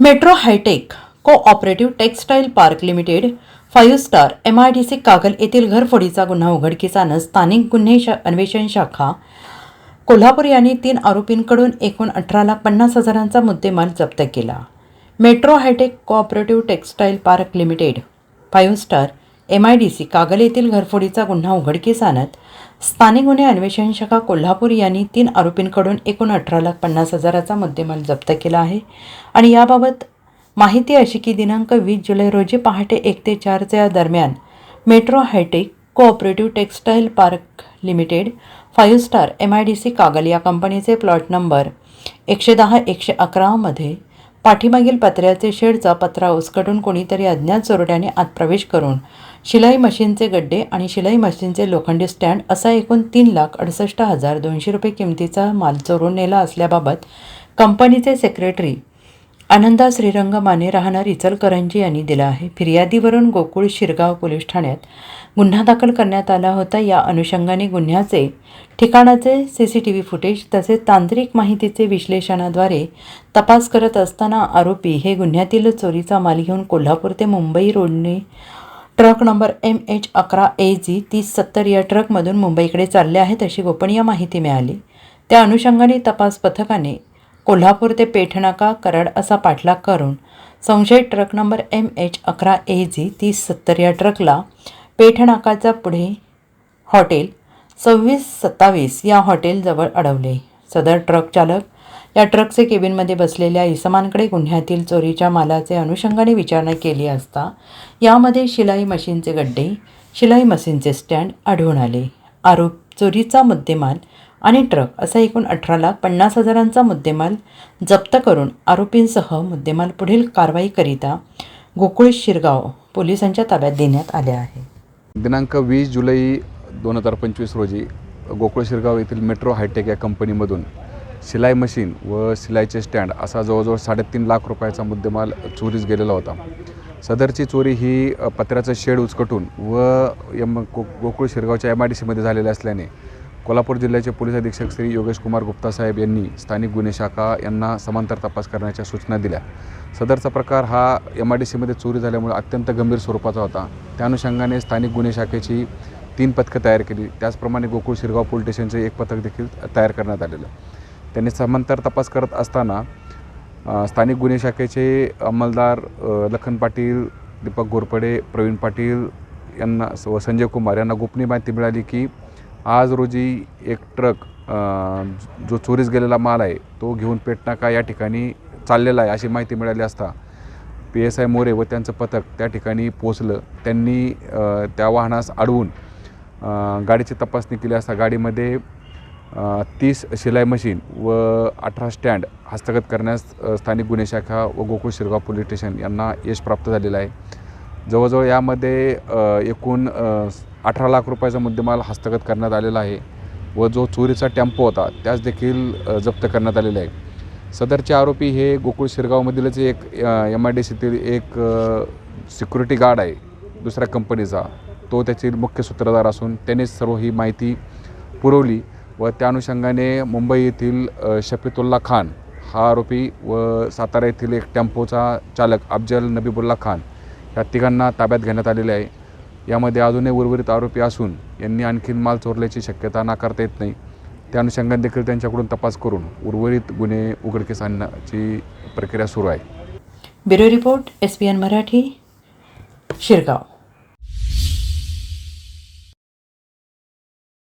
Metro hitech cooperative textile park limited five star M I D C Kagal येथील घरफोडीचा गुन्हा उघडकीस आणत स्थानिक गुन्हे शा अन्वेषण शाखा कोल्हापूर यांनी तीन आरोपींकडून एकूण अठरा लाख पन्नास हजारांचा मुद्देमाल जप्त केला. Metro hitech cooperative textile park limited five star M I D C Kagal येथील घरफोडीचा गुन्हा उघडकीस आणत स्थानिक गुन्हे अन्वेषण शाखा कोल्हापूर यांनी तीन आरोपींकडून एकूण अठरा लाख पन्नास हजाराचा मुद्देमाल जप्त केला आहे. आणि याबाबत माहिती अशी की दिनांक वीस जुलै रोजी पहाटे एक ते चारच्या दरम्यान metro hitech cooperative textile park limited five star M I D C Kagal या कंपनीचे प्लॉट नंबर एकशे दहा एकशे अकरामध्ये पाठीमागील पत्र्याचे शेडचा पत्रा उसकटून कोणीतरी अज्ञात चोरट्याने आत प्रवेश करून शिलाई मशीनचे गड्डे आणि शिलाई मशीनचे लोखंडी स्टँड असा एकूण तीन लाख अडुसष्ट हजार दोनशे रुपये किमतीचा माल चोरून नेला असल्याबाबत कंपनीचे सेक्रेटरी आनंदा श्रीरंग माने राहणार इचलकरंजी यांनी दिला आहे. फिर्यादीवरून गोकुळ शिरगाव पोलीस ठाण्यात गुन्हा दाखल करण्यात आला होता. या अनुषंगाने गुन्ह्याचे ठिकाणाचे C C T V footage तसेच तांत्रिक माहितीचे विश्लेषणाद्वारे तपास करत असताना आरोपी हे गुन्ह्यातील चोरीचा माल घेऊन कोल्हापूर ते मुंबई रोडने ट्रक नंबर एम एच अकरा ए जी तीस सत्तर या ट्रकमधून मुंबईकडे चालले आहेत अशी गोपनीय माहिती मिळाली. त्या अनुषंगाने तपास पथकाने कोल्हापूर ते पेठनाका कराड असा पाठलाग करून संशयित ट्रक नंबर एम एच अकरा ए जी तीस सत्तर या ट्रकला पेठनाकाच्या पुढे हॉटेल सव्वीस सत्तावीस या हॉटेलजवळ अडवले. सदर ट्रक चालक या ट्रकचे केबिनमध्ये बसलेल्या इसमांकडे गुन्ह्यातील चोरीच्या मालाचे अनुषंगाने विचारणा केली असता यामध्ये शिलाई मशीनचे गड्डे शिलाई मशीनचे स्टँड आढळून आले. आरोप चोरीचा मुद्देमाल आणि ट्रक असा एकूण अठरा लाख पन्नास हजारांचा मुद्देमाल जप्त करून आरोपींसह मुद्देमाल पुढील कारवाईकरिता गोकुळ शिरगाव पोलिसांच्या ताब्यात देण्यात आले आहे. दिनांक वीस जुलै दोन हजार पंचवीस रोजी गोकुळ शिरगाव येथील मेट्रो हायटेक या कंपनीमधून शिलाई मशीन व शिलाईचे स्टँड असा जवळजवळ साडेतीन लाख रुपयाचा मुद्देमाल चोरीस गेलेला होता. सदरची चोरी ही पत्र्याचं शेड उचकटून व एम गो गोकुळ शिरगावच्या एम आय डी सीमध्ये झालेली असल्याने कोल्हापूर जिल्ह्याचे पोलीस अधीक्षक श्री योगेश कुमार गुप्ता साहेब यांनी स्थानिक गुन्हे शाखा यांना समांतर तपास करण्याच्या सूचना दिल्या. सदरचा प्रकार हा एम आय डी सीमध्ये चोरी झाल्यामुळे अत्यंत गंभीर स्वरूपाचा होता. त्या अनुषंगाने स्थानिक गुन्हे शाखेची तीन पथकं तयार केली. त्याचप्रमाणे गोकुळ शिरगाव पोलीस स्टेशनचे एक पथक देखील तयार करण्यात आलेलं. त्यांनी समांतर तपास करत असताना स्थानिक गुन्हे शाखेचे अंमलदार लखन पाटील दीपक घोरपडे प्रवीण पाटील यांना व संजय कुमार यांना गोपनीय माहिती मिळाली की आज रोजी एक ट्रक जो चोरीस गेलेला माल आहे तो घेऊन पेटनाका या ठिकाणी चाललेला आहे अशी माहिती मिळाली असता. पी एस आय मोरे व त्यांचं पथक त्या ठिकाणी पोचलं त्यांनी त्या वाहनास अडवून गाडीची तपासणी केली असता. गाडीमध्ये तीस शिलाई मशीन व अठरा स्टँड हस्तगत करण्यास स्थानिक गुन्हे शाखा व गोकुळ शिरगाव पोलीस स्टेशन यांना यश प्राप्त झालेलं आहे. जवळजवळ यामध्ये एकूण अठरा लाख रुपयाचा मुद्देमाल हस्तगत करण्यात आलेला आहे व जो चोरीचा टेम्पो होता त्यास देखील जप्त करण्यात आलेला आहे. सदरचे आरोपी हे गोकुळ शिरगावमधीलच एक एम आय डी सीतील एक सिक्युरिटी गार्ड आहे दुसऱ्या कंपनीचा तो त्याची मुख्य सूत्रधार असून त्यानेच सर्व ही माहिती पुरवली व त्या अनुषंगाने मुंबई येथील अ, शफीतुल्ला खान हा आरोपी व सातारा येथील एक टेम्पोचा चालक अफजल नबीबुल्ला खान या तिघांना ताब्यात घेण्यात आलेले आहे. यामध्ये अजूनही उर्वरित आरोपी असून यांनी आणखीन माल चोरल्याची शक्यता नाकारता येत नाही. त्या अनुषंगाने देखील त्यांच्याकडून तपास करून उर्वरित गुन्हे उघडकीस आणण्याची प्रक्रिया सुरू आहे. Bureau report S P N Marathi Shirgaon.